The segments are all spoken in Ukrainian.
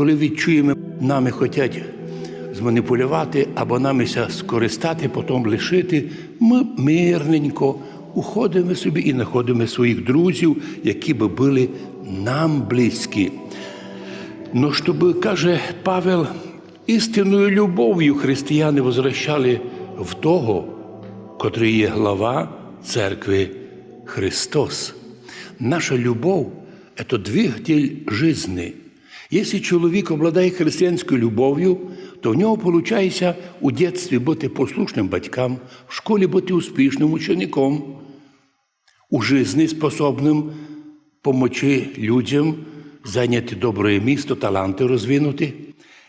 коли відчуємо, нами хочуть зманіпулювати або намися скористати, потім лишити, ми мирненько уходимо собі і знаходимо своїх друзів, які би були нам близькі. Ну, щоб, каже Павел, істинною любов'ю християни возвращали в того, котрий є глава церкви Христос. Наша любов – это двигатель жизни. Якщо чоловік обладає християнською любов'ю, то в нього виходить у дитинстві бути послушним батькам, в школі бути успішним учеником, у житті способним помочи людям зайняти добре місто, таланти розвинути.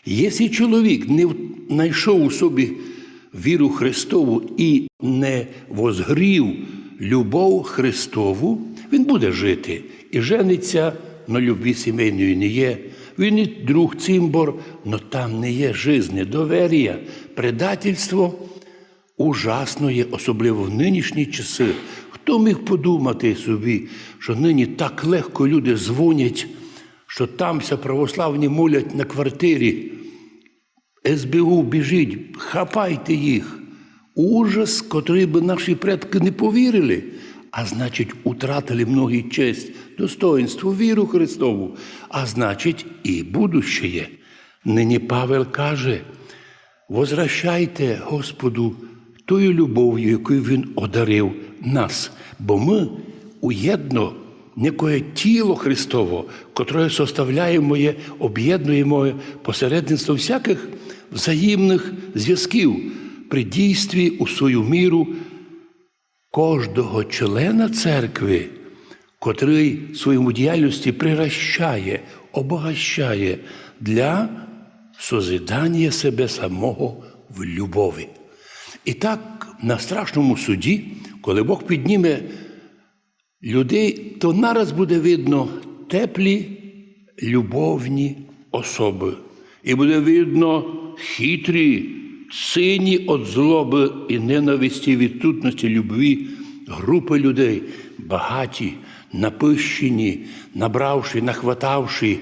Якщо чоловік не знайшов у собі віру Христову і не возгрів любов Христову, він буде жити і жениться, но любві сімейної не є. Він і друг цимбор, но там не є жизни, доверія, предательство ужасно є, особливо в нинішні часи. Хто міг подумати собі, що нині так легко люди дзвонять, що тамся православні молять на квартирі. СБУ біжить, хапайте їх. Ужас, котрий би наші предки не повірили, а значить, утратили многі честь, достоинство, віру Христову, а значить, і будущее. Нині Павел каже: возвращайте Господу тою любов'ю, якою Він одарив нас, бо ми уєдно некое тіло Христово, котре составляємо, об'єднуємо посередництво всяких взаємних зв'язків при дійстві у свою міру кожного члена церкви, котрий своєму діяльності приращає, обогащає для созидання себе самого в любові. І так на страшному суді, коли Бог підніме людей, то нараз буде видно теплі любовні особи. І буде видно хитрі, сині від злоби і ненависті відсутності любві групи людей, багаті, напищені, набравши, нахватавши,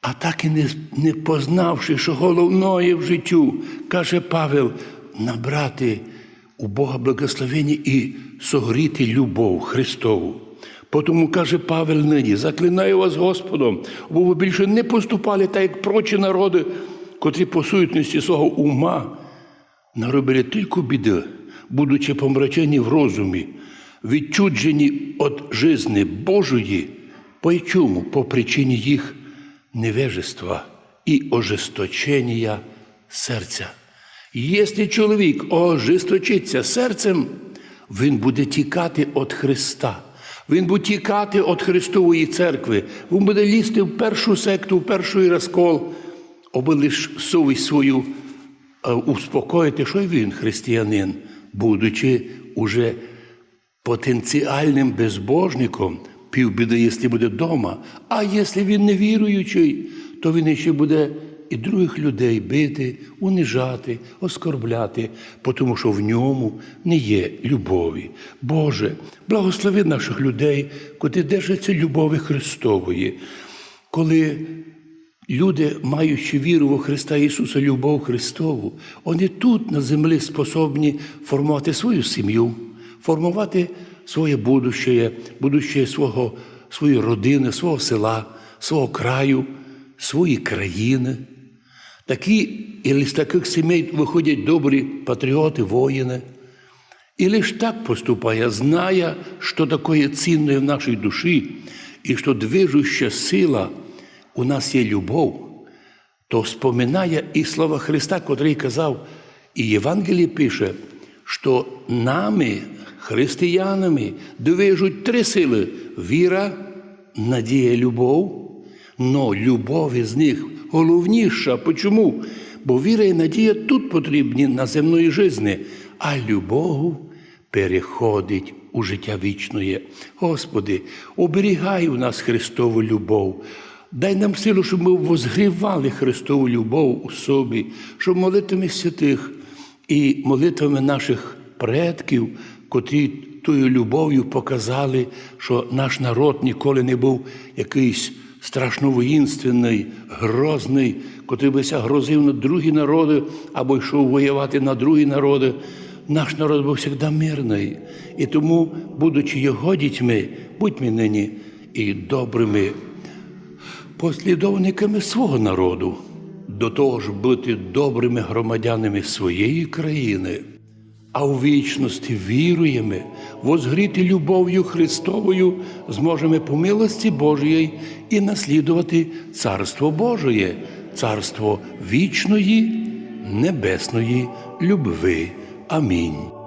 а так і не, не познавши, що головне в життю, каже Павел, набрати у Бога благословення і согріти любов Христову. Потому каже Павел нині, заклинаю вас Господом, бо ви більше не поступали так, як прочі народи, котрі по суетності свого ума наробили тільки біди, будучи помрачені в розумі, відчуджені від жизни Божої, по чому? По причині їх невежества і ожесточення серця. Якщо чоловік ожесточиться серцем, він буде тікати від Христа. Він буде тікати від Христової церкви. Він буде лізти в першу секту, в перший розкол, аби лише совість свою успокоїти, що він християнин, будучи уже потенціальним безбожником, півбіди, якщо буде вдома. А якщо він не віруючий, то він ще буде і других людей бити, унижати, оскорбляти, тому що в ньому не є любові. Боже, благослови наших людей, котрі держаться любові Христової, коли люди, маючи віру во Христа Ісуса, любов Христову, вони тут на землі способні формувати свою сім'ю, формувати своє будущее, будущее свого, своєї родини, свого села, свого краю, свої країни. Такі, і з таких сімей виходять добрі патріоти, воїни. І лише так поступає, зная, що таке цінне в нашій душі, і що движуща сила у нас є любов, то споминає і слова Христа, котрий казав, і Євангеліє пише, що нами, християнами, движуть три сили: віра, надія, любов. Но любов із них головніша. Чому? Бо віра і надія тут потрібні на земної житті, а любов переходить у життя вічне. Господи, оберігай у нас Христову любов. Дай нам силу, щоб ми возгрівали Христову любов у собі, щоб молитвами святих і молитвами наших предків, котрі тою любов'ю показали, що наш народ ніколи не був якийсь страшно воїнственний, грозний, котрий бися грозив на другі народи або йшов воювати на другі народи. Наш народ був завжди мирний. І тому, будучи його дітьми, будьмо нині і добрими послідовниками свого народу, до того ж бути добрими громадянами своєї країни, а у вічності віруємо, возгріти любов'ю Христовою, зможемо по милості Божої і наслідувати Царство Божоє, царство вічної, небесної любви. Амінь.